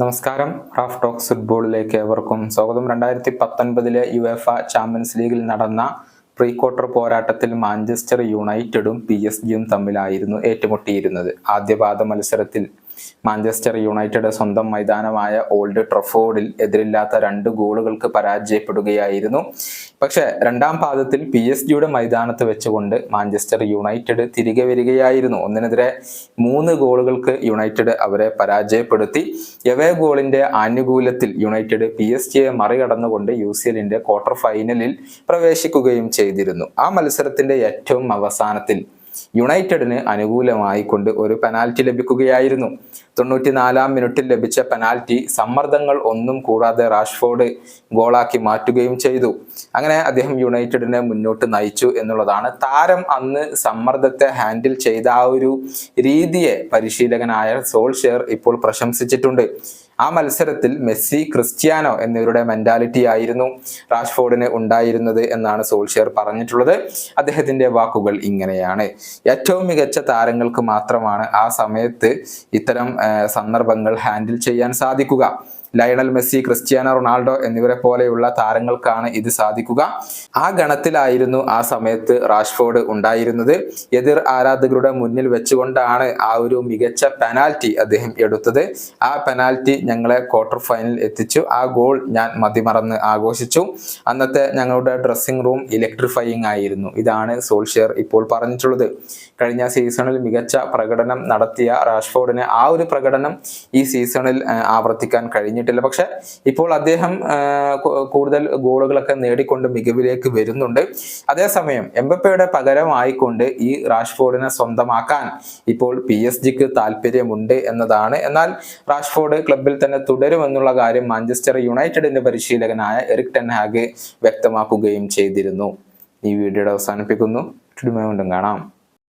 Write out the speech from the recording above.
നമസ്കാരം. Raf talks ഫുട്ബോളിലേക്ക് ഏവർക്കും സ്വാഗതം. രണ്ടായിരത്തി പത്തൊൻപതിലെ യു എഫ ചാമ്പ്യൻസ് ലീഗിൽ നടന്ന പ്രീ ക്വാർട്ടർ പോരാട്ടത്തിൽ മാഞ്ചസ്റ്റർ യുണൈറ്റഡും പി എസ് ജിയും തമ്മിലായിരുന്നു ഏറ്റുമുട്ടിയിരുന്നത്. ആദ്യപാദ മത്സരത്തിൽ മാഞ്ചസ്റ്റർ യുണൈറ്റഡ് സ്വന്തം മൈതാനമായ ഓൾഡ് ട്രഫോർഡിൽ എതിരില്ലാത്ത രണ്ട് ഗോളുകൾക്ക് പരാജയപ്പെടുകയായിരുന്നു. പക്ഷെ രണ്ടാം പാദത്തിൽ പി എസ് ജിയുടെ മൈതാനത്ത് വെച്ചുകൊണ്ട് മാഞ്ചസ്റ്റർ യുണൈറ്റഡ് തിരികെ വരികയായിരുന്നു. ഒന്നിനെതിരെ മൂന്ന് ഗോളുകൾക്ക് യുണൈറ്റഡ് അവരെ പരാജയപ്പെടുത്തി. എവേ ഗോളിന്റെ ആനുകൂല്യത്തിൽ യുണൈറ്റഡ് പി എസ് ജിയെ മറികടന്നുകൊണ്ട് യു സി എല്ലിന്റെ ക്വാർട്ടർ ഫൈനലിൽ പ്രവേശിക്കുകയും ചെയ്തിരുന്നു. ആ മത്സരത്തിന്റെ ഏറ്റവും അവസാനത്തിൽ യുണൈറ്റഡിന് അനുകൂലമായി കൊണ്ട് ഒരു പെനാൽറ്റി ലഭിക്കുകയായിരുന്നു. തൊണ്ണൂറ്റിനാലാം മിനിറ്റിൽ ലഭിച്ച പെനാൽറ്റി സമ്മർദ്ദങ്ങൾ ഒന്നും കൂടാതെ റാഷ്ഫോർഡ് ഗോളാക്കി മാറ്റുകയും ചെയ്തു. അങ്ങനെ അദ്ദേഹം യുണൈറ്റഡിനെ മുന്നോട്ട് നയിച്ചു എന്നുള്ളതാണ്. താരം അന്ന് സമ്മർദ്ദത്തെ ഹാൻഡിൽ ചെയ്ത ആ ഒരു രീതിയെ പരിശീലകനായ സോൾഷെയർ ഇപ്പോൾ പ്രശംസിച്ചിട്ടുണ്ട്. ആ മത്സരത്തിൽ മെസ്സി ക്രിസ്ത്യാനോ എന്നിവരുടെ മെന്റാലിറ്റി ആയിരുന്നു റാഷ്ഫോർഡിന് ഉണ്ടായിരുന്നത് എന്നാണ് സോൾഷ്യർ പറഞ്ഞിട്ടുള്ളത്. അദ്ദേഹത്തിന്റെ വാക്കുകൾ ഇങ്ങനെയാണ്. ഏറ്റവും മികച്ച താരങ്ങൾക്ക് മാത്രമാണ് ആ സമയത്ത് ഇത്തരം സന്ദർഭങ്ങൾ ഹാൻഡിൽ ചെയ്യാൻ സാധിക്കുക. ലയണൽ മെസ്സി ക്രിസ്ത്യാനോ റൊണാൾഡോ എന്നിവരെ പോലെയുള്ള താരങ്ങൾക്കാണ് ഇത് സാധിക്കുക. ആ ഗണത്തിലായിരുന്നു ആ സമയത്ത് റാഷ്ഫോർഡ് ഉണ്ടായിരുന്നത്. എതിർ ആരാധകരുടെ മുന്നിൽ വെച്ചുകൊണ്ടാണ് ആ ഒരു മികച്ച പെനാൽറ്റി അദ്ദേഹം എടുത്തത്. ആ പെനാൽറ്റി ഞങ്ങളെ ക്വാർട്ടർ ഫൈനൽ എത്തിച്ചു. ആ ഗോൾ ഞാൻ മതിമറന്ന് ആഘോഷിച്ചു. അന്നത്തെ ഞങ്ങളുടെ ഡ്രസ്സിംഗ് റൂം ഇലക്ട്രിഫൈയിങ് ആയിരുന്നു. ഇതാണ് സോൾഷെയർ ഇപ്പോൾ പറഞ്ഞിട്ടുള്ളത്. കഴിഞ്ഞ സീസണിൽ മികച്ച പ്രകടനം നടത്തിയ റാഷ്ഫോർഡിന് ആ ഒരു പ്രകടനം ഈ സീസണിൽ ആവർത്തിക്കാൻ കഴിഞ്ഞിട്ടില്ല പക്ഷെ ഇപ്പോൾ അദ്ദേഹം കൂടുതൽ ഗോളുകളൊക്കെ നേടിക്കൊണ്ട് മികവിലേക്ക് വരുന്നുണ്ട്. അതേസമയം എംബപ്പയുടെ പകരമായിക്കൊണ്ട് ഈ റാഷ്ഫോർഡിനെ സ്വന്തമാക്കാൻ ഇപ്പോൾ പി എസ് ജിക്ക് താല്പര്യമുണ്ട് എന്നതാണ്. എന്നാൽ റാഷ്ഫോർഡ് ക്ലബിൽ തന്നെ തുടരുമെന്നുള്ള കാര്യം മാഞ്ചസ്റ്റർ യുണൈറ്റഡിന്റെ പരിശീലകനായ എറിക് ടെൻഹാഗ് വ്യക്തമാക്കുകയും ചെയ്തിരുന്നു. ഈ വീഡിയോയുടെ അവസാനിപ്പിക്കുന്നു. വീണ്ടും കാണാം.